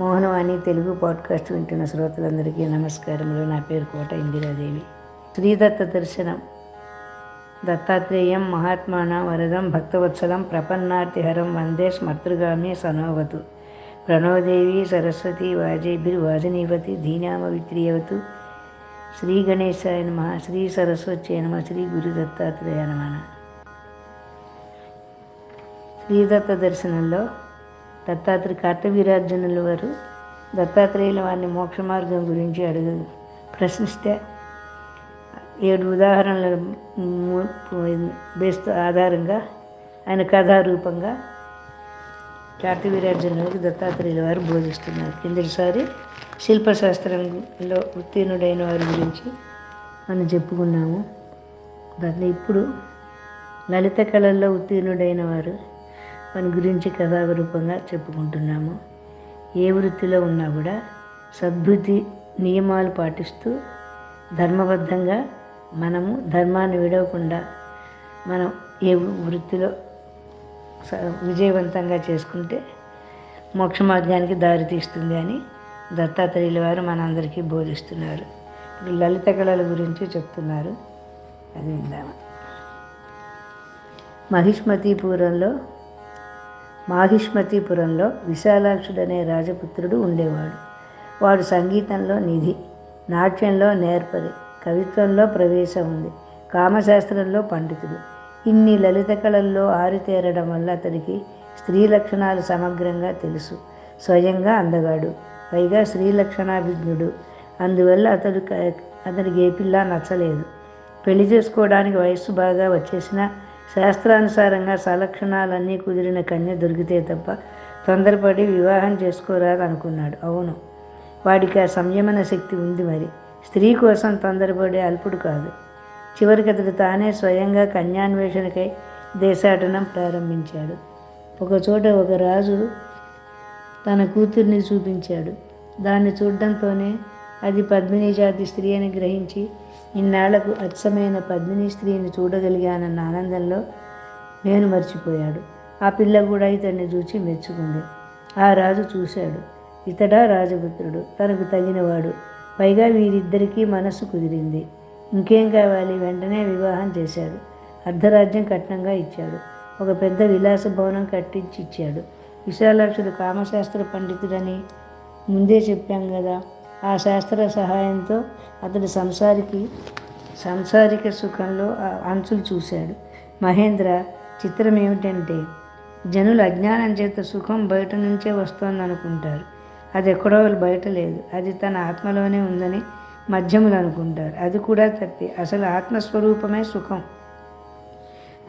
Mohanavani Telugu podcast వింటున్న శ్రోతలందరికీ నమస్కారములు. నా పేరు కోట ఇందిరాదేవి. శ్రీదత్త దర్శనం. దత్తాత్రేయం మహాత్మాన వరదం భక్తవత్సలం ప్రపన్నార్తిహరం వందే స్మర్తృగామి సనోవతు. ప్రణోదేవి సరస్వతి వాజేభిర్వాజనీవతి ధీనామ విత్రియవతు శ్రీ గణేశాయ నమ. శ్రీ సరస్వతి నమ. శ్రీ గురు దత్తాత్రేయ నమ. శ్రీదత్త దర్శనంలో దత్తాత్రేయ కార్తవీరార్జునుల వారు దత్తాత్రేయుల వారిని మోక్ష మార్గం గురించి అడుగు ప్రశ్నిస్తే ఏడు ఉదాహరణల బేస్ ఆధారంగా ఆయన కథారూపంగా కార్తవీరార్జునులకు దత్తాత్రేయుల వారు బోధిస్తున్నారు. కిందటిసారి శిల్పశాస్త్రంలో ఉత్తీర్ణుడైన వారి గురించి మనం చెప్పుకున్నాము. దాన్ని ఇప్పుడు లలిత కళల్లో ఉత్తీర్ణుడైన వారు మన గురించి కథారూపంగా చెప్పుకుంటున్నాము. ఏ వృత్తిలో ఉన్నా కూడా సద్బుద్ధి నియమాలు పాటిస్తూ ధర్మబద్ధంగా మనము ధర్మాన్ని విడవకుండా మనం ఏ వృత్తిలో స- విజయవంతంగా చేసుకుంటే మోక్ష మార్గానికి దారి తీస్తుంది అని దత్తాత్రేయుల వారు మనందరికీ బోధిస్తున్నారు. ఇప్పుడు లలిత కళల గురించి చెప్తున్నారు. అది విందామా? మహిష్మతీపురంలో మాహిష్మతీపురంలో విశాలాక్షుడనే రాజపుత్రుడు ఉండేవాడు. వాడు సంగీతంలో నిధి నాట్యంలో నేర్పరి కవిత్వంలో ప్రవేశం ఉంది కామశాస్త్రంలో పండితుడు. ఇన్ని లలిత కళల్లో ఆరితేరడం వల్ల అతనికి స్త్రీ లక్షణాలు సమగ్రంగా తెలుసు. స్వయంగా అందగాడు. పైగా స్త్రీ లక్షణాభిజ్ఞుడు. అందువల్ల అతడు క- ఏ పిల్ల నచ్చలేదు. పెళ్ళి చేసుకోవడానికి వయస్సు బాగా వచ్చేసిన శాస్త్రానుసారంగా సలక్షణాలన్నీ కుదిరిన కన్య దొరికితే తప్ప తొందరపడి వివాహం చేసుకోరాదు అనుకున్నాడు అవును వాడికి ఆ సంయమన శక్తి ఉంది మరి. స్త్రీ కోసం తొందరపడే అల్పుడు కాదు. చివరికి అతడు తానే స్వయంగా కన్యాన్వేషణకై దేశాటనం ప్రారంభించాడు. ఒకచోట ఒక రాజు తన కూతుర్ని చూపించాడు. దాన్ని చూడడంతోనే అది పద్మిని జాతి స్త్రీ అని గ్రహించి ఇన్నాళ్ళకు అచ్చమైన పద్మిని స్త్రీని చూడగలిగానన్న ఆనందంలో నేను మర్చిపోయాడు. ఆ పిల్ల కూడా ఇతన్ని చూచి మెచ్చుకుంది. ఆ రాజు చూశాడు. ఇతడా రాజపుత్రుడు. తనకు తగినవాడు. పైగా వీరిద్దరికీ మనసు కుదిరింది. ఇంకేం కావాలి? వెంటనే వివాహం చేశాడు. అర్ధరాజ్యం కట్నంగా ఇచ్చాడు. ఒక పెద్ద విలాస భవనం కట్టించి ఇచ్చాడు. విశాలాక్షుడు కామశాస్త్ర పండితుడని ముందే చెప్పాం కదా. ఆ శాస్త్ర సహాయంతో అతడు సంసారికి సంసారిక సుఖంలో అంచులు చూశాడు. మహేంద్ర చిత్రం ఏమిటంటే జనులు అజ్ఞానం చేత సుఖం బయట నుంచే వస్తోంది అనుకుంటారు అది ఎక్కడో బయట లేదు. అది తన ఆత్మలోనే ఉందని మధ్యములు అనుకుంటారు. అది కూడా తప్పి. అసలు ఆత్మస్వరూపమే సుఖం.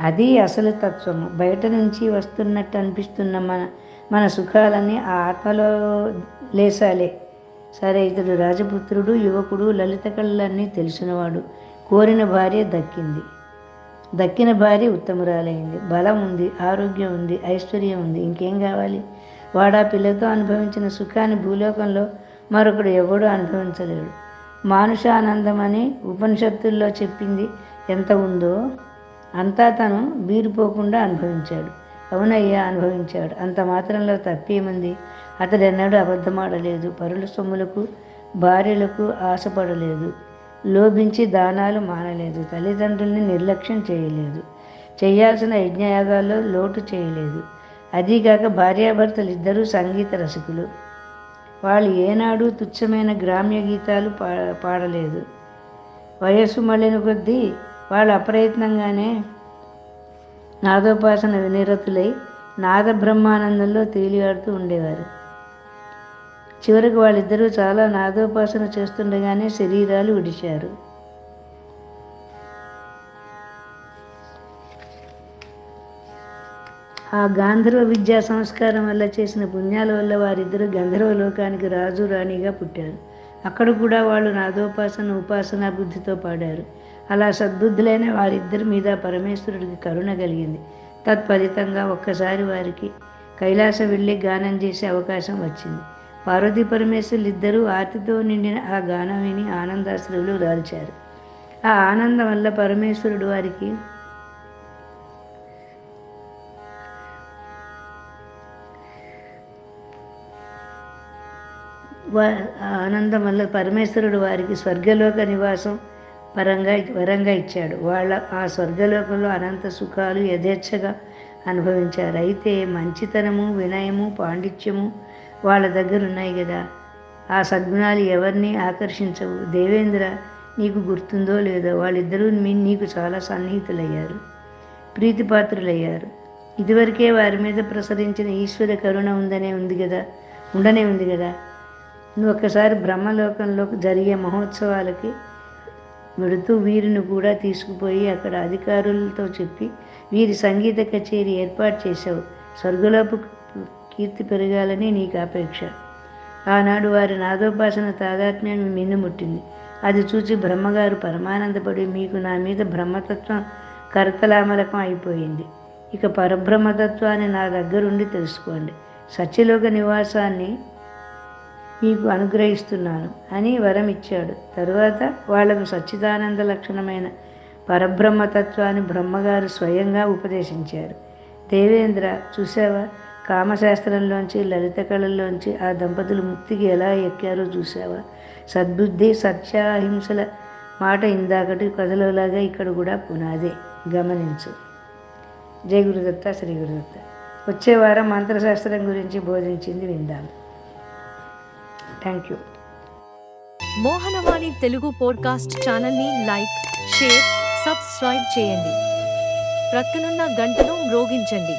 అది అసలు తత్వము. బయట నుంచి వస్తున్నట్టు అనిపిస్తున్న మన మన సుఖాలన్నీ ఆ ఆత్మలో లేసాలే. సరే ఇతడు రాజపుత్రుడు యువకుడు లలిత కళలన్నీ తెలిసినవాడు. కోరిన భార్య దక్కింది. దక్కిన భార్య ఉత్తమురాలైంది. బలం ఉంది ఆరోగ్యం ఉంది ఐశ్వర్యం ఉంది. ఇంకేం కావాలి? వాడా పిల్లతో అనుభవించిన సుఖాన్ని భూలోకంలో మరొకడు ఎవడూ అనుభవించలేడు. మానుషానందం అని ఉపనిషత్తుల్లో చెప్పింది ఎంత ఉందో అంతా తను బీరిపోకుండా అనుభవించాడు. అవునయ్యా అనుభవించాడు. అంత మాత్రంలో తప్పేముంది? అతడు ఎన్నడూ అబద్ధమాడలేదు. పరుల సొమ్ములకు భార్యలకు ఆశపడలేదు. లోభించి దానాలు మానలేదు. తల్లిదండ్రుల్ని నిర్లక్ష్యం చేయలేదు. చేయాల్సిన యజ్ఞయాగాల్లో లోటు చేయలేదు. అదీగాక భార్యాభర్తలు ఇద్దరూ సంగీత రసికులు. వాళ్ళు ఏనాడు తుచ్చమైన గ్రామ్య గీతాలు పా పాడలేదు. వయస్సు మళ్ళిన కొద్దీ వాళ్ళు అప్రయత్నంగానే నాదోపాసన వినిరతులై నాద బ్రహ్మానందంలో తేలియాడుతూ ఉండేవారు. చివరికి వాళ్ళిద్దరూ చాలా నాదోపాసన చేస్తుండగానే శరీరాలు విడిచారు ఆ గాంధర్వ విద్యా సంస్కారం వల్ల చేసిన పుణ్యాల వల్ల వారిద్దరూ గంధర్వ లోకానికి రాజు రాణిగా పుట్టారు. అక్కడ కూడా వాళ్ళు నాదోపాసన ఉపాసన బుద్ధితో పాడారు. అలా సద్బుద్ధులైన వారిద్దరి మీద పరమేశ్వరుడికి కరుణ కలిగింది. తత్ఫలితంగా ఒక్కసారి వారికి కైలాస వెళ్ళి గానం చేసే అవకాశం వచ్చింది. పార్వతీ పరమేశ్వరులు ఇద్దరూ ఆర్తితో నిండిన ఆ గానం విని ఆనందాశ్రువులు రాల్చారు. ఆ ఆనందం వల్ల పరమేశ్వరుడు వారికి ఆనందం వల్ల పరమేశ్వరుడు వారికి స్వర్గలోక నివాసం పరంగా వరంగా ఇచ్చాడు. వాళ్ళ ఆ స్వర్గలోకంలో అనంత సుఖాలు యథేచ్ఛగా అనుభవించారు. అయితే మంచితనము వినయము పాండిత్యము వాళ్ళ దగ్గర ఉన్నాయి కదా. ఆ సద్గుణాలు ఎవరిని ఆకర్షించవు. దేవేంద్ర నీకు గుర్తుందో లేదో వాళ్ళిద్దరూ మీ నీకు చాలా సన్నిహితులయ్యారు. ప్రీతిపాత్రులయ్యారు. ఇదివరకే వారి మీద ప్రసరించిన ఈశ్వర కరుణ ఉందనే ఉంది కదా ఉండనే ఉంది కదా. నువ్వు ఒక్కసారి బ్రహ్మలోకంలో జరిగే మహోత్సవాలకి వెడుతూ వీరిని కూడా తీసుకుపోయి అక్కడ అధికారులతో చెప్పి వీరి సంగీత కచేరీ ఏర్పాటు చేశావు. స్వర్గలోపు కీర్తి పెరగాలని నీకు అపేక్ష. ఆనాడు వారి నాదోపాసన తాదాత్మ్యం మిన్నుముట్టింది అది చూసి బ్రహ్మగారు పరమానందపడి మీకు నా మీద బ్రహ్మతత్వం కరతలామలకం అయిపోయింది. ఇక పరబ్రహ్మతత్వాన్ని నా దగ్గరుండి తెలుసుకోండి. సత్యలోక నివాసాన్ని మీకు అనుగ్రహిస్తున్నాను అని వరం ఇచ్చాడు. తరువాత వాళ్ళకు సచ్చిదానంద లక్షణమైన పరబ్రహ్మతత్వాన్ని బ్రహ్మగారు స్వయంగా ఉపదేశించారు. దేవేంద్ర చూసావా కామశాస్త్రంలోంచి లలిత కళల్లోంచి ఆ దంపతులు ముక్తికి ఎలా ఎక్కారో చూసావా సద్బుద్ధి సత్యాహింసల మాట ఇందాకటి కథలోలాగా ఇక్కడ కూడా పునాదే. గమనించు. జై గురుదత్త శ్రీ గురుదత్త. వచ్చే వారం మంత్రశాస్త్రం గురించి బోధించింది విందాం. Thank you Mohanavani Telugu podcast ఛానల్ని లైక్ షేర్ సబ్స్క్రైబ్ చేయండి. ప్రక్కనున్న గంటను మ్రోగించండి.